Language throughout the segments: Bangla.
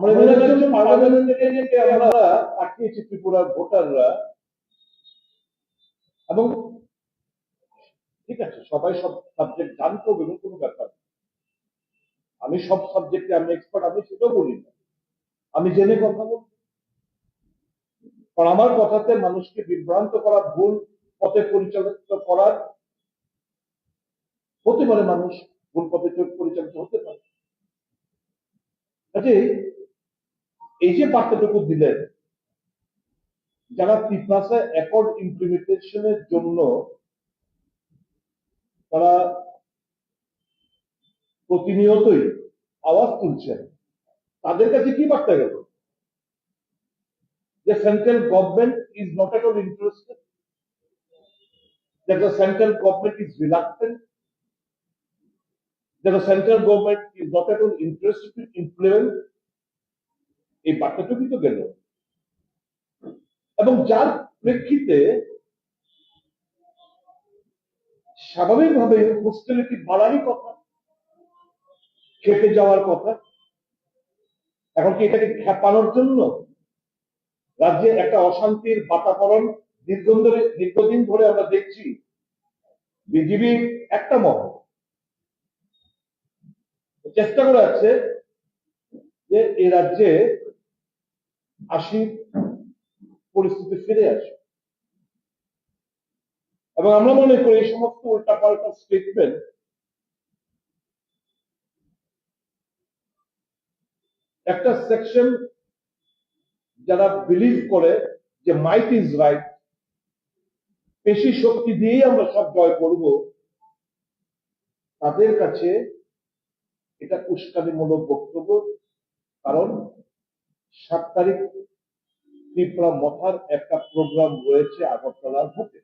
আমরা ত্রিপুরার ভোটাররা এবং ঠিক আছে সবাই সব সাবজেক্ট জানতে এরকম কোনো ব্যাপার আমি সব সাবজেক্টে আমি এক্সপার্ট আমি সেটাও বলি না। আমি জেনে কথা বলি। কারণ আমার কথাতে মানুষকে বিভ্রান্ত করা ভুল পথে পরিচালিত করার হতে পারে মানুষ ভুল পথে পরিচালিত হতে পারে। কাজে এই যে বার্তাটুকু দিলেন যারা তিপ্রাসা অ্যাকর্ড ইমপ্লিমেন্টেশনের জন্য তারা প্রতিনিয়তই আওয়াজ তুলছেন তাদের কাছে কি বার্তা গেল? যে central government is not at all interested that the central government is reluctant, that the central government is not at all interested to এই বার্তাটুকুই তো গেল। এবং যার প্রেক্ষিতে স্বাভাবিকভাবে হোস্টেলিটি বাড়ারই কথা খেপে যাওয়ার কথা, এখন কি এটাকে খেপানোর জন্য রাজ্যে একটা অশান্তির বাতাবরণ দীর্ঘদিন ধরে দীর্ঘদিন ধরে আমরা দেখছি বিজেপি একটা মহল। চেষ্টা করে আছে যে এই রাজ্যে আসি পরিস্থিতি ফিরে আসে। এবং আমরা মনে করি এই সমস্ত উল্টাপাল্টা স্টেটমেন্ট একটা সেকশন যারা বিলিভ করে যে মাইট ইজ রাইট পেশি শক্তি দিয়েই আমরা সব জয় করব, তাদের কাছে এটা উস্কানিমূলক বক্তব্য। কারণ সাত তারিখ ত্রিপুরা মথার একটা প্রোগ্রাম রয়েছে আগরতলার বুকে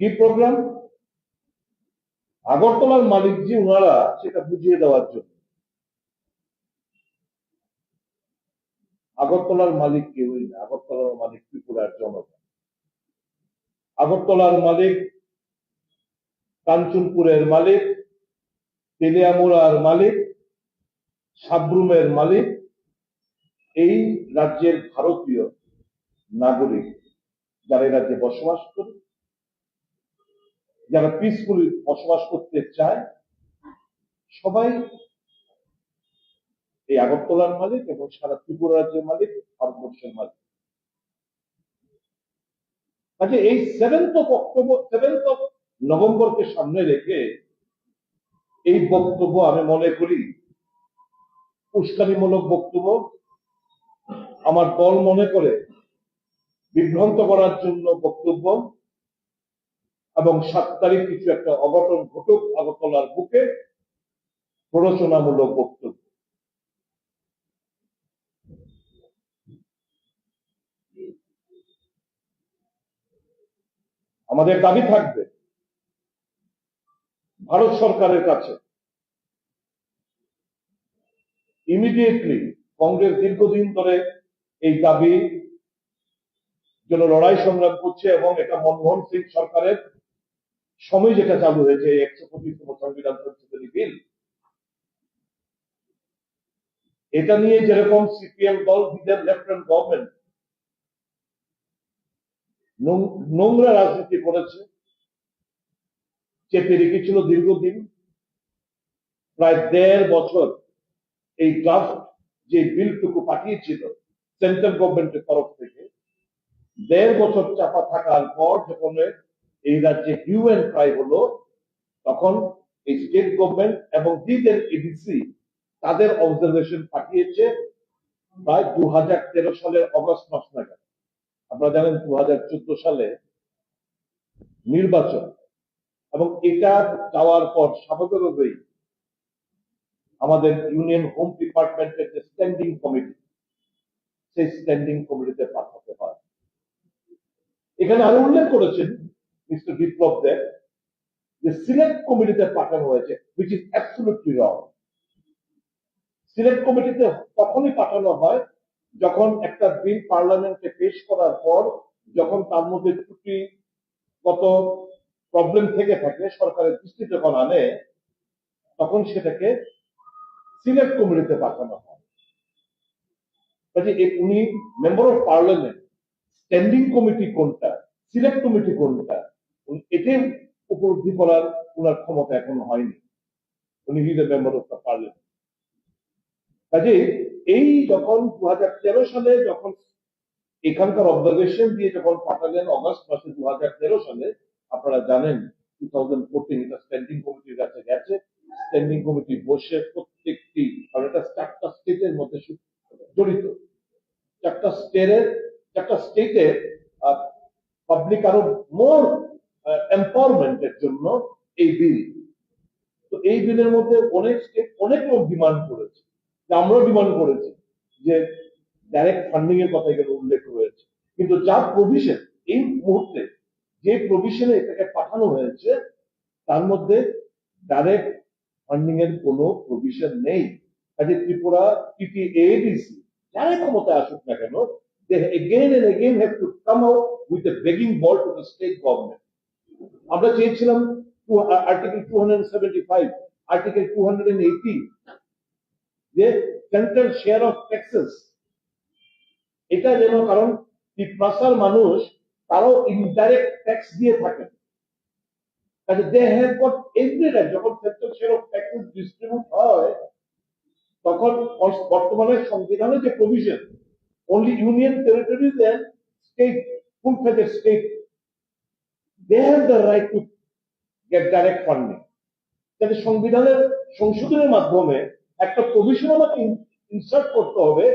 কি প্রোগ্রাম আগরতলার মালিক জি ওনারা সেটা বুঝিয়ে দেওয়ার জন্য। আগরতলার মালিক কেউই না, আগরতলার মালিক ত্রিপুরার জনতা আগরতলার মালিক, কাঞ্চনপুরের মালিক, তেলিয়ামুড়ার মালিক সাবরুমের মালিক, এই রাজ্যের ভারতীয় নাগরিক যারা এই রাজ্যে বসবাস করে, যারা পিসফুলি বসবাস করতে চায়, সবাই এই আগরতলার মালিক এবং সারা ত্রিপুরা রাজ্যের মালিক, ভারতবর্ষের মালিক। কাজে এই seventh of October seventh of নভেম্বরকে সামনে রেখে এই বক্তব্য আমি মনে করি উস্কানিমূলক বক্তব্য আমার দল মনে করে বিভ্রান্ত করার জন্য বক্তব্য এবং সাত তারিখ কিছু একটা অঘটন ঘটুক আগরতলার বুকে প্ররোচনামূলক বক্তব্য। আমাদের দাবি থাকবে, ভারত সরকারের কাছে ইমিডিয়েটলি কংগ্রেস দীর্ঘদিন ধরে এই দাবি জন্য লড়াই সংগ্রাম করছে এবং এটা মনমোহন সিং সরকারের সময় যেটা চালু হয়েছে একশো পঁচিশতম সংবিধান সংশোধনী বিল। এটা নিয়ে যেরকম সিপিএম দল বিদের লেফটেন্যান্ট গভর্নমেন্ট নোংরা রাজনীতি করেছে। চেপে রেখেছিল দীর্ঘদিন, প্রায় দেড় বছর এই ড্রাফট যে বিলটুকু পাঠিয়েছিল সেন্ট্রাল গভর্নমেন্টের তরফ থেকে, দেড় বছর চাপা থাকার পর যখন এই রাজ্যে হিউ অ্যান্ড ট্রাই হলো, তখন এই স্টেট গভর্নমেন্ট এবং দিদের এডিসি তাদের অবজারভেশন পাঠিয়েছে প্রায় দু হাজার তেরো সালের অগস্ট মাস নাগাদ। আপনারা জানেন দু হাজার চোদ্দ সালে নির্বাচন এবং এটা যাওয়ার পর স্বাভাবিকভাবেই আমাদের ইউনিয়ন হোম ডিপার্টমেন্টের যে স্ট্যান্ডিং কমিটি সেই স্ট্যান্ডিং কমিটিতে পাঠাতে হয়। এখানে আরও উল্লেখ করেছেন মিস্টার বিপ্লব দেব যে সিলেক্ট কমিটিতে পাঠানো হয়েছে which is absolutely wrong select কমিটিতে তখনই পাঠানো হয় যখন একটা বিল পার্লামেন্টে পেশ করার পর যখন তার মধ্যে ত্রুটি কত প্রবলেম থেকে থাকে, সরকারের দৃষ্টি যখন আনে, তখন সেটাকে সিলেক্ট কমিটিতে পাঠানো হয়। উনি member of parliament standing committee কোনটা, সিলেক্ট কমিটি কোনটা এটাই উপলব্ধি করার ওনার ক্ষমতা এখনও হয়নি। উনি his member of the parliament কাজে এই যখন দু হাজার তেরো সালে যখন এখানকার অবজারভেশন দিয়ে যখন পাঠালেন অগস্ট মাসে দু হাজার তেরো সালে, আপনারা জানেন টু থাউজেন্ড ফোরটিন এটা স্ট্যান্ডিং কমিটির কাছে গেছে। স্ট্যান্ডিং কমিটি বসে প্রত্যেকটি, কারণ এটা চারটা স্টেটের মধ্যে জড়িত। চারটা স্টেটের চারটা স্টেটের পাবলিক আরও মোর এম্পাওয়ারমেন্টের জন্য এই বিল তো এই বিলের মধ্যে অনেক স্টেট অনেক লোক ডিমান্ড করেছে। আমরাও ডিমান্ড করেছি যে ডাইরেক্ট ফান্ডিং এর কথা এখানে উল্লেখ রয়েছে। কিন্তু যা প্রভিশন এই মুহূর্তে যে প্রভিশনে এটাকে পাঠানো হয়েছে, তার মধ্যে ডাইরেক্ট ফান্ডিং এর কোনো প্রভিশন নেই। কাজে ত্রিপুরা টিটি এডিসি যারা ক্ষমতায় আসুক না কেন. আমরা চেয়েছিলাম আর্টিকেল টু আর্টিকেল টু যে সেন্ট্রাল শেয়ার অফ ট্যাক্সেস এটা যেন কারণ পিপাসার মানুষ তারাও ইনডাইরেক্ট ট্যাক্স দিয়ে থাকেন। কাজে দে হ্যাভ গট এভরি যখন শেয়ার অফ ট্যাক্সেস ডিস্ট্রিবিউট হয় তখন বর্তমানে সংবিধানে যে provision only union territories and state, full-fledged state, they have the right to get direct funding. তাহলে সংবিধানের সংশোধনের মাধ্যমে একটা প্রভিশন আমাকে ইনসার্ট করতে হবে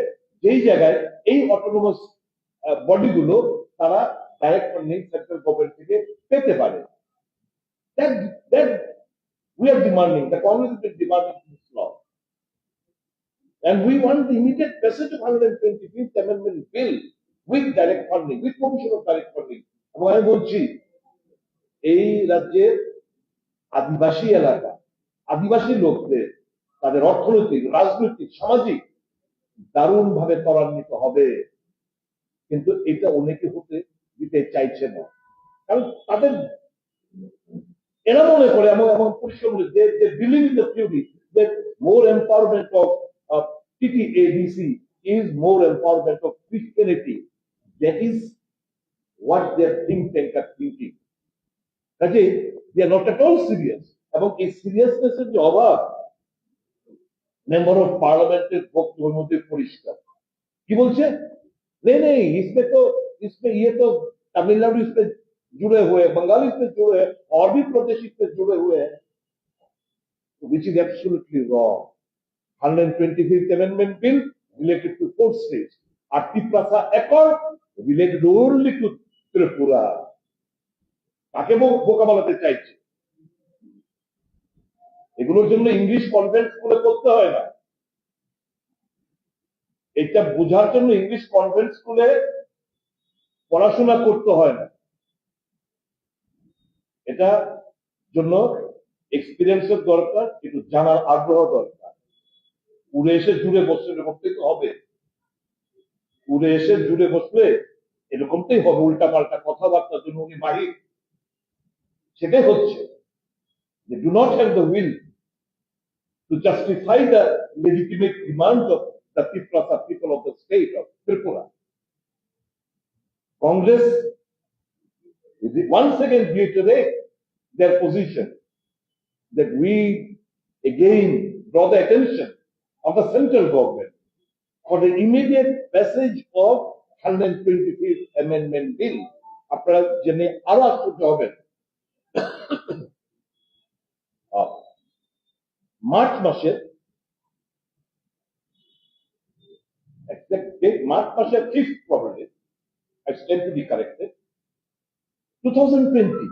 যেই জায়গায় এই অটোনোমাস বডিগুলো তারা ডাইরেক্ট ফান্ডিং সেন্ট্রাল গভর্নমেন্ট থেকে পেতে পারে That, that we are demanding, the Congress been demanding this law. And we want the immediate passage of 125th Amendment Bill with direct funding, with provision of direct funding. এবং আমি বলছি এই রাজ্যের আদিবাসী এলাকা আদিবাসী লোকদের তাদের অর্থনৈতিক রাজনৈতিক সামাজিক দারুণ ভাবে ত্বরান্বিত হবে কিন্তু এটা অনেকে হতে দিতে চাইছে না কারণ তাদের এরা মনে করে এমন এমন believe in the theory that more empowerment of is more empowerment of That is what their think tank are কাজে at all serious. এবং এই সিরিয়াসনেস যে অভাব মেম্বার অফ পার্লামেন্টের বক্তব্যের মধ্যে পরিষ্কার। কি বলছে? নেই নেই ইসমে তো ইসমে ইয়ে তো তামিলনাড়ু ইসমে जुड़े हुए हैं बंगाल इसमें जुड़े हैं और भी प्रदेश इसमें जुड़े हुए हैं which is absolutely wrong 125th Amendment Bill related to four states. Atiprasa Accord related only to Tripura. কাকে বো- বোকা বানাতে চাইছে এগুলোর জন্য ইংলিশ কনভেন্ট স্কুলে করতে হয় না এটা বোঝার জন্য ইংলিশ কনভেন্ট স্কুলে পড়াশোনা করতে হয় না এটা জন্য এক্সপিরিয়েন্সের দরকার, একটু জানার আগ্রহ দরকার। উড়ে এসে জুড়ে বসলে এরকমটাই তো হবে। উড়ে এসে জুড়ে বসলে এরকমটাই হবে উল্টা পাল্টা কথাবার্তার জন্য উনি বাহির। সেটাই হচ্ছে। যে do not have the will to justify the legitimate demand of the people of the people of the state of Tripura. Congress once again reiterate their position that we again draw the attention of the central government for the immediate passage of 125th Amendment Bill. আপনারা জেনে আরো আশ্চর্য হবেন আহ, মার্চ মাসের exact date, মার্চ মাসের fifth problem I stand to be corrected. 2020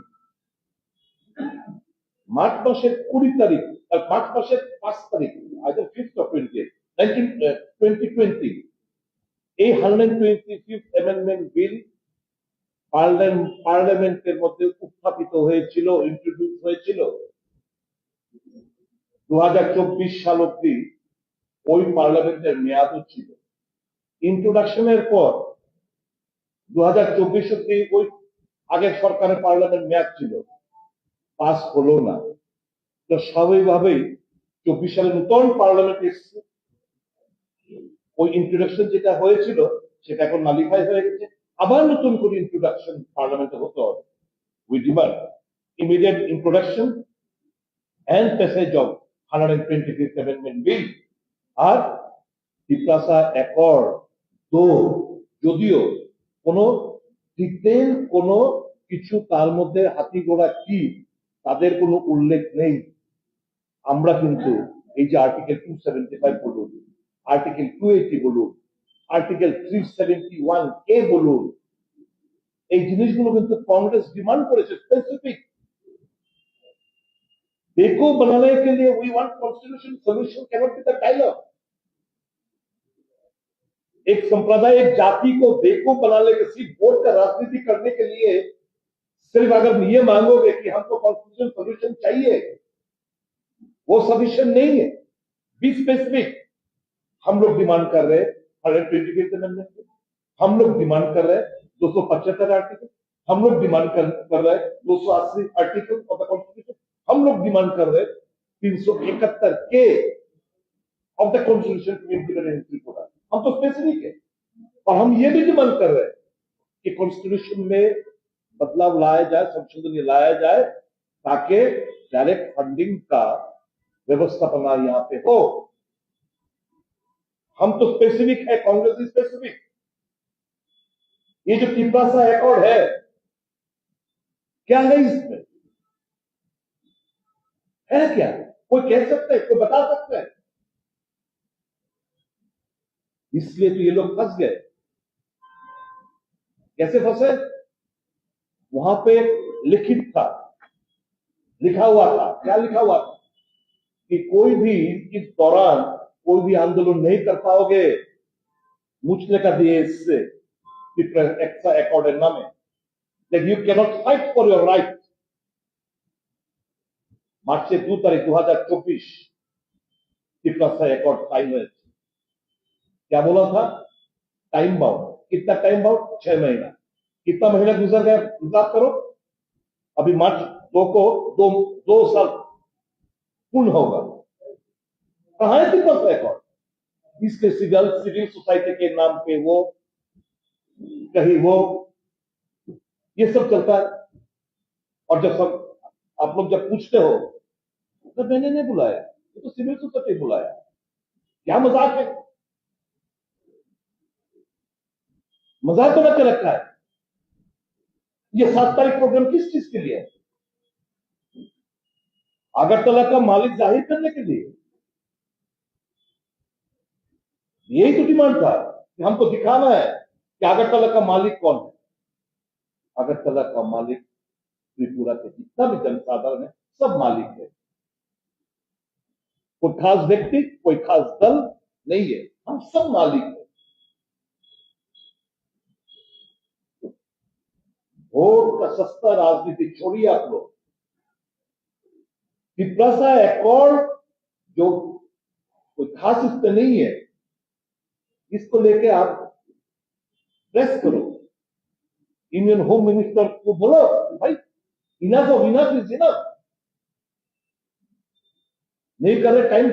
March মাসের কুড়ি তারিখ মার্চ মাসের পাঁচ তারিখ either fifth of twenty twenty twenty এই hundred twenty fifth amendment bill পার্লামেন্টের মধ্যে উত্থাপিত হয়েছিল ইন্ট্রোডিউস হয়েছিল। দু হাজার চব্বিশ সাল অব্দি ওই পার্লামেন্টের মেয়াদও ছিল। ইন্ট্রোডাকশনের পর দু হাজার চব্বিশ অব্দি ওই আগের সরকারের পার্লামেন্ট মেয়াদ ছিল, পাস হলো না। তো স্বাভাবিকভাবেই চব্বিশ সালে নতুন পার্লামেন্ট এসছে। ওই ইন্ট্রোডাকশন যেটা হয়েছিল, সেটা এখন নালিফাই হয়ে গেছে। আবার নতুন করে ইন্ট্রোডাকশন পার্লামেন্টে হতে হবে। We demand immediate introduction and passage of 125th Amendment Bill আর তিপ্রাসা একর তো যদিও কোনো ডিটেল কোনো কিছু তার মধ্যে হাতি ঘোড়া কি তাদের কোনো উল্লেখ নেই আমরা কিন্তু এই যে আর্টিকেল টু সেভেন্টি ফাইভ বলুন আর্টিকেল টু এইটি বলুন article three seventy one A বলুন এই জিনিসগুলো কিন্তু কংগ্রেস ডিমান্ড করেছে স্পেসিফিক देखो बनाने के लिए we want constitution solution cannot be the dialogue एक संप्रदाय एक जाति को देखो बनाने के सिर्फ़ वोट का राजनीति करने के लिए सिर्फ़ अगर ये मांगोगे कि हमको कॉन्स्टिट्यूशन सोल्यूशन चाहिए वो सफिशियंट नहीं है। बी स्पेसिफिक हम लोग डिमांड कर रहे हैं। हंड्रेड ट्वेंटी अमेंडमेंट हम लोग डिमांड कर रहे हैं दो सौ पचहत्तर आर्टिकल हम लोग डिमांड कर, कर रहे हैं दो सौ अस्सी आर्टिकल ऑफ़ द कॉन्स्टिट्यूशन हम लोग डिमांड कर रहे हैं तीन सौ इकहत्तर के of the constitution to implement हम तो स्पेसिफिक है। और हम ये भी डिमांड कर रहे हैं कि कॉन्स्टिट्यूशन में बदलाव लाया जाए, संशोधन लाया जाए, ताकि डायरेक्ट फंडिंग का व्यवस्थापना यहाँ पे हो। हम तो स्पेसिफिक है, कांग्रेस स्पेसिफिक ये जो तिब्रासा एकॉर्ड है, क्या है इसमें? है क्या? कोई कह सकता है, कोई बता सकता है? इसलिए तो ये लोग फंस गए। कैसे फंसे? वहाँ पे लिखित था। लिखा हुआ था। क्या लिखा हुआ था? कि कोई भी इस दौरान कोई भी आंदोलन नहीं कर पाओगे। मुचले का दिए इससे एक्सट्रा में। लेकिन you cannot fight for your right March से दो तारीख दो हज़ार चौबीस टिप्रा सा एकॉर्ड साइन हुए क्या बोला था? टाइम बाउंड कितना टाइम बाउंड छह महीना। कितना महीना गुजर गया? हिसाब करो। अभी मार्च दो को, दो दो साल पूर्ण होगा। कहा है तिपरासा एकॉर्ड इसके सिविल सिविल सोसाइटी के नाम पे वो, कहीं वो, ये सब चलता है। और जब सब, आप लोग जब पूछते हो तो मैंने नहीं बुलाया। तो सिविल सोसाइटी बुलाया। क्या मज़ाक है? मज़ाक बना के रखा है। ये सात तारीख प्रोग्राम किस चीज़ के लिए है? अगरतला का मालिक ज़ाहिर करने के लिए। यही तो डिमांड था कि हमको दिखाना है कि अगरतला का मालिक कौन है। अगरतला का मालिक त्रिपुरा के जितना भी जनसाधारण है, सब मालिक है। कोई खास व्यक्ति, कोई खास दल नहीं है। हम सब मालिक है। वोट का सस्ता राजनीति छोड़िए आप लोग तिप्रासा एकॉर्ड जो कोई खास इस नहीं है इसको लेके आप प्रेस करो। इंडियन होम मिनिस्टर को बोलो, भाई enough of enough is enough नहीं कर रहे टाइम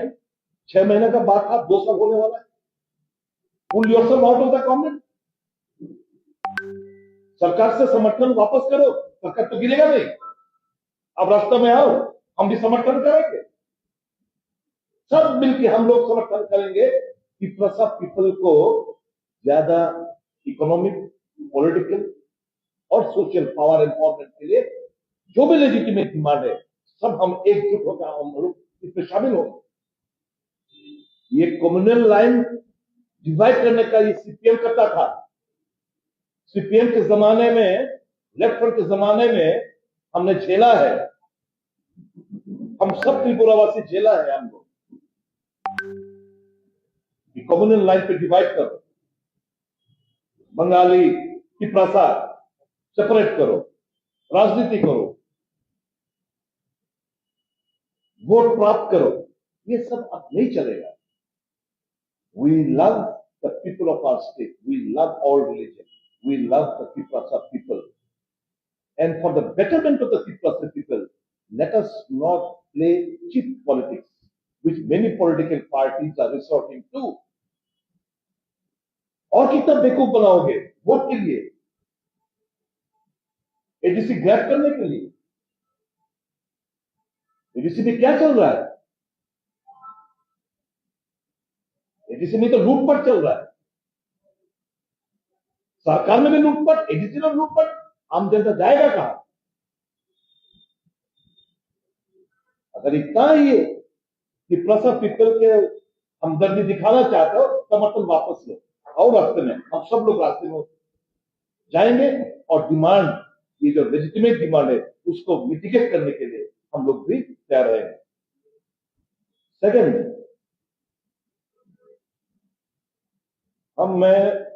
छह महीने का बाद आप दो साल होने वाला है। Pull yourself out of the government सरकार से समर्थन वापस करो, सरकार तो गिरेगा नहीं। अब रास्ते में आओ, हम भी समर्थन करेंगे। सब मिलके हम लोग समर्थन करेंगे पीपल को ज़्यादा इकोनॉमिक पॉलिटिकल और सोशल पावर एम्पावरमेंट के लिए जो भी लेजिटिमेट डिमांड है, सब हम एकजुट होकर हम लोग इसमें शामिल हो ये कम्युनल लाइन डिवाइड करने का ये सीपीएम करता था। सीपीएम के जमाने में लेफ़्ट के जमाने में हमने झेला है। हम सब त्रिपुरावासी झेला है हम लोग। कम्युनल लाइन पे डिवाइड करो। बंगाली तिपरासा सेपरेट करो। राजनीति करो। वोट प्राप्त करो। ये सब अब नहीं चलेगा। We love the people of our state we love all religion We love the people of people and for the betterment of the people of the people let us not play cheap politics which many political parties are resorting to. और कितना बेवकूफ बनाओगे वोट के लिए एडीसी ग्रैप करने के लिए एडीसी में क्या चल रहा है एडीसी में तो लूटपाट चल रहा है सरकार में भी लूटपाट एडीसी में लूटपाट आम जनता जाएगा कहा अगर इतना ही है कि प्लस ऑफ़ पीपल के हमदर्दी दिखाना चाहते हो समर्थन वापस लो और रास्ते में हम सब लोग रास्ते में जाएँगे और डिमांड ये जो लेजिटिमेट डिमांड है उसको मिटिगेट करने के लिए हम लोग भी तैयार रहेंगे। सेकंड हम मैं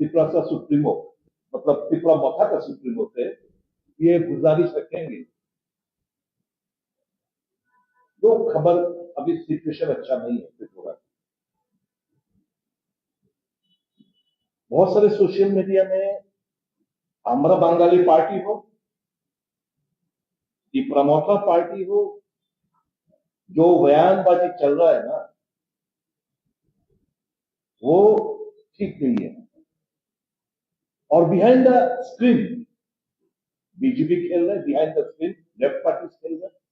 तिपरासा सुप्रीमो मतलब त्रिपुरा मथा का सुप्रीमो से ये गुजारिश रखेंगे। तो खबर अभी सिचुएशन अच्छा नहीं है, त्रिपुरा बहुत सारे सोशल मीडिया में आम्रा बंगाली पार्टी हो प्रमोटा पार्टी हो, जो बयानबाजी चल रहा है ना, वो ठीक नहीं है। और बिहाइंड द स्क्रीन बीजेपी खेल रहा है behind the screen left party खेल रहा है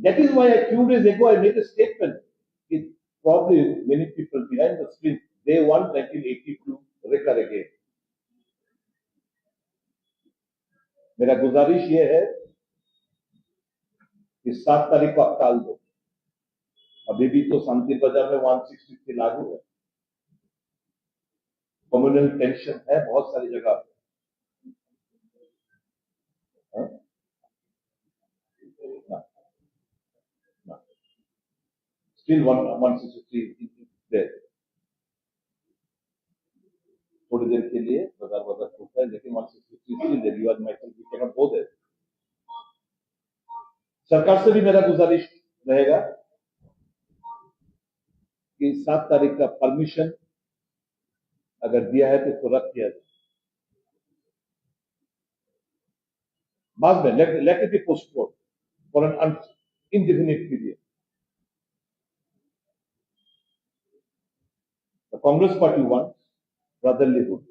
That is why a few days ago I made a statement. It probably many people behind the screen, they want 1982 recur again. मेरा गुजारिश ये है कि सात तारीख को आप टाल दो अभी भी तो शांति बाज़ार में वन सिक्सटी लागू है कम्युनल टेंशन है बहुत सारी जगह पे? ना, ना। still one, 163 is. थोड़ी देर के लिए बाज़ार बाज़ार खुलता है लेकिन 163 still there. You are myself, you cannot go there. सरकार से भी मेरा गुजारिश रहेगा कि सात तारीख का परमिशन अगर दिया है तो इसको रद्द किया जाए बाद में it be postpone for an indefinite period. The Congress party wants brotherlyhood.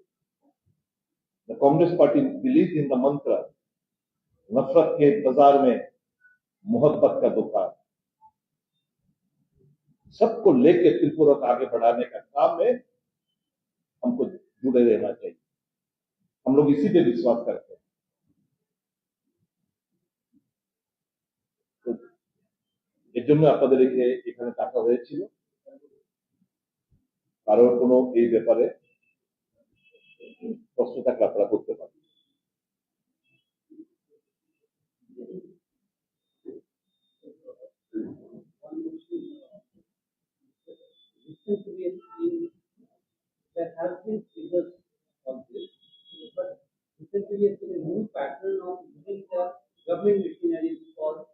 The Congress party believes in the mantra नफरत के बाज़ार में मोहब्बत का दुकान सबको लेके त्रिपुरा को आगे बढ़ाने का काम में हमको जुड़े रहना चाहिए हम लोग इसी पे विश्वास करते हैं তো এর জন্য আপনাদেরকে এখানে ডাকা হয়েছিল কারোর কোনো এই ব্যাপারে প্রশ্ন থাকলে আপনারা করতে পারেন recently in, there has been figures on this, but recently we have seen a new pattern of using the government machinery for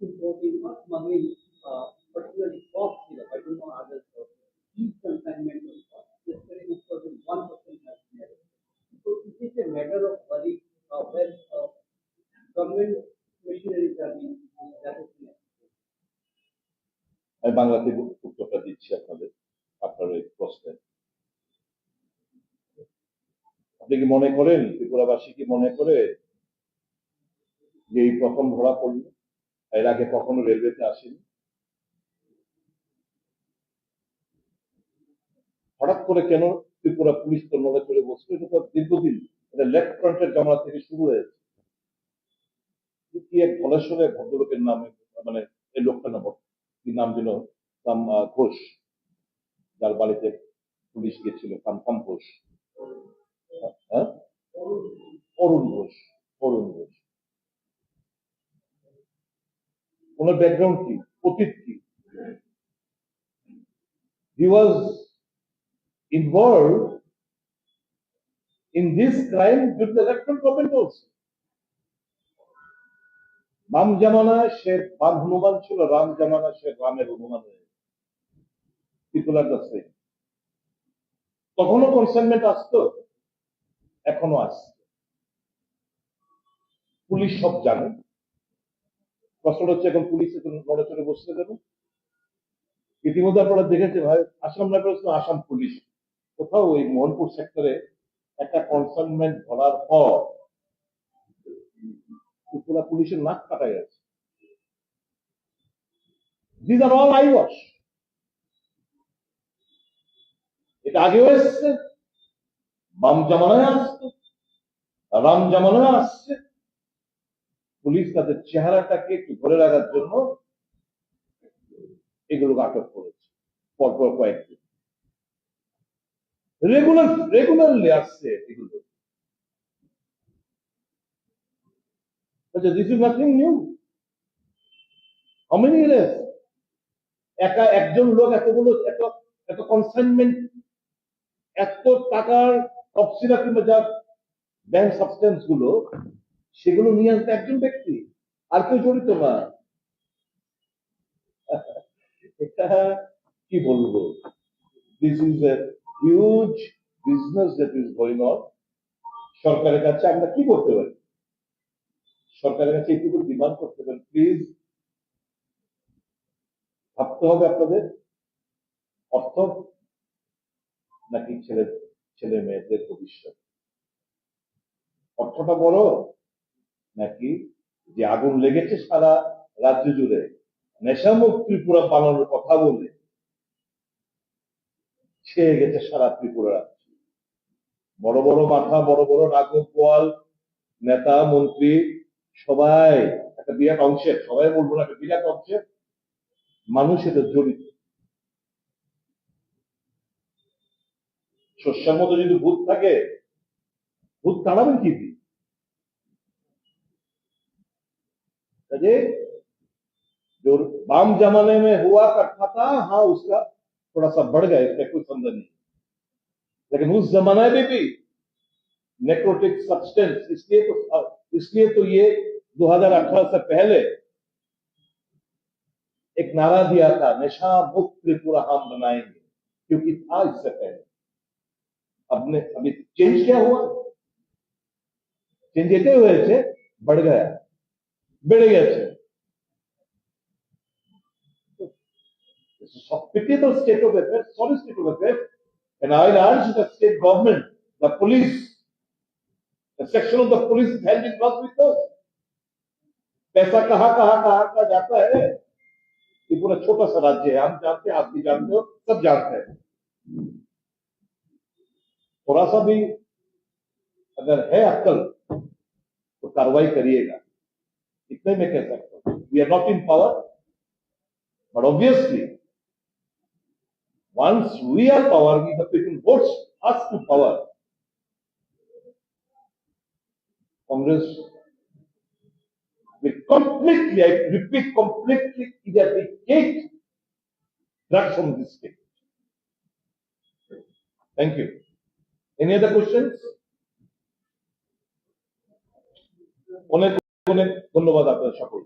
importing or smuggling, uh, particularly cough syrup, I don't know others, but each consignment of cough, this very much for the one percent has been added. So is it a matter of worry, uh, where, uh, government machineries are being, used? that is the আমি বাংলাতে উত্তরটা দিচ্ছি আপনাদের আপনার আপনি কি মনে করেন, ত্রিপুরাবাসী কি মনে করে যে এই প্রথম ধরা পড়ল? এর আগে কখনো রেলওয়েতে আসেনি? হঠাৎ করে কেন ত্রিপুরা পুলিশ তন্মলে চলে বসল? এটা তো দীর্ঘদিন এটা লেফট ফ্রন্টের জমা থেকে শুরু হয়েছে। কি এক ধলেশ্বরে ভদ্রলোকের নামে মানে এই লোকটা নাম কি নাম সাম ঘোষ। যার বাড়িতে পুলিশ গেছিল কামকাম ঘোষ। অরুণ ঘোষ অরুণ ঘোষ। ওনার ব্যাকগ্রাউন্ড কি? অতীত কি? হি ওয়াজ involved in this crime with the electoral government. বাম জামানায় সে বাম হনুমান ছিল, রাম জামানা, সে রামের হনুমান হয়ে পিপুল আর দ্য সেম তখনও কনসাইনমেন্ট আসতো। এখনও আসছে। পুলিশ সব জানে। প্রশ্নটা হচ্ছে, এখন পুলিশ এখন নড়ে চড়ে বসতে দেবে? ইতিমধ্যে আপনারা দেখেছেন, ভাই, আসাম না আসাম পুলিশ। কোথাও ওই মোহনপুর সেক্টরে একটা কনসাইনমেন্ট ধরার পর ত্রিপুরা পুলিশের নাক কাটা গেছে these are all eye wash এটা আগেও এসছে। বাম জামানায় আসছে রাম জামানায় আসছে। পুলিশ তাদের চেহারাটাকে একটু ধরে রাখার জন্য এগুলোকে আটক করেছে, পরপর কয়েকদিন রেগুলার রেগুলারলি আসছে এগুলো। আচ্ছা this is nothing new how many years একা একজন লোক এতগুলো, এত এত কনসাইনমেন্ট এত টাকার তফসিলা কিংবা যা ব্যাংক সাবস্টেন্সগুলো, সেগুলো নিয়ে আসতে একজন ব্যক্তি, আর কেউ জড়িত না এটা কি বলব? This is a huge business that is going on সরকারের কাছে আমরা কি করতে পারি? সরকারের কাছে এইটুকু ডিমান্ড করতে পারি। প্লিজ ভাবতে হবে আপনাদের। অর্থ নাকি ছেলে ছেলে মেয়েদের ভবিষ্যৎ। অর্থটা বড় নাকি যে আগুন লেগেছে সারা রাজ্য জুড়ে? নেশামুখ ত্রিপুরা বানানোর কথা বলে ছেয়ে গেছে সারা ত্রিপুরা রাজ্য। বড় বড় মাথা, বড় বড় নাগর গোয়াল, নেতা, মন্ত্রী, সবাই একটা বিরাট অংশের, সবাই বলব না, একটা বিরাট অংশের মানুষ এতে জড়িত। শস্যের মধ্যে যদি ভূত থাকে ভূত তাড়াবেন কি দিয়ে? काजे जो बाम जमाने में हुआ करता था हाँ उसका थोड़ा सा बढ़ गया इसमें कोई संदेह नहीं लेकिन उस जमाने में भी नेक्रोटिक सब्सटेंस इसलिए तो इसलिए तो ये 2018 से पहले एक नारा दिया था नशा मुक्त त्रिपुरा हम बनाएंगे क्योंकि था इससे पहले अपने अभी चेंज क्या हुआ? चेंज देते हुए से बढ़ गया। बढ़ गया से pitiable state of affair sorry state of affair and I large the state government the police section of the police helping work with us पैसा कहाँ कहाँ कहाँ कहाँ जाता है? ये पूरा छोटा सा राज्य है। हम जानते हैं, आप भी जानते हो, सब जानते हैं। थोड़ा सा भी अगर है अक्ल तो कार्रवाई करिएगा इतने में कह सकता हूं we are not in power but obviously once we are power we the people votes us to power congress will completely i repeat completely eradicate drugs from this state thank you Any other questions? অনেক অনেক ধন্যবাদ আপনাদের সকল